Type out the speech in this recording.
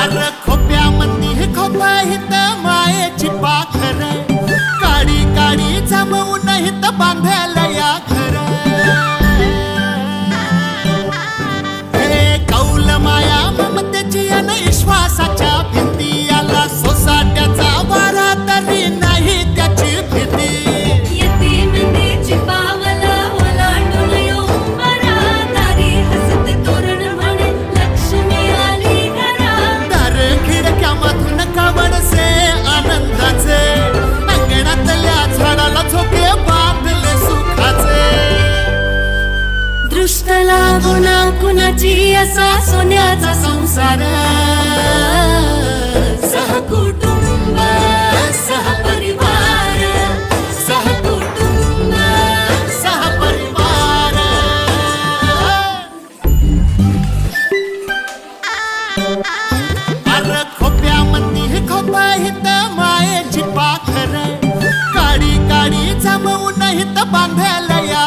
अर खोप्यामध्ये खोपा हित मायेची पाखर. काडी काडी जमवून हित बांधायला दृष्ट लागुना कुणाची असा सोन्याचा संसार. सहकुटुंब सहपरिवार सह सहपरिवार अर खोप्यामध्ये खोपा हित मायेची पाखर. काडी काडी जमवून हित बांधायला या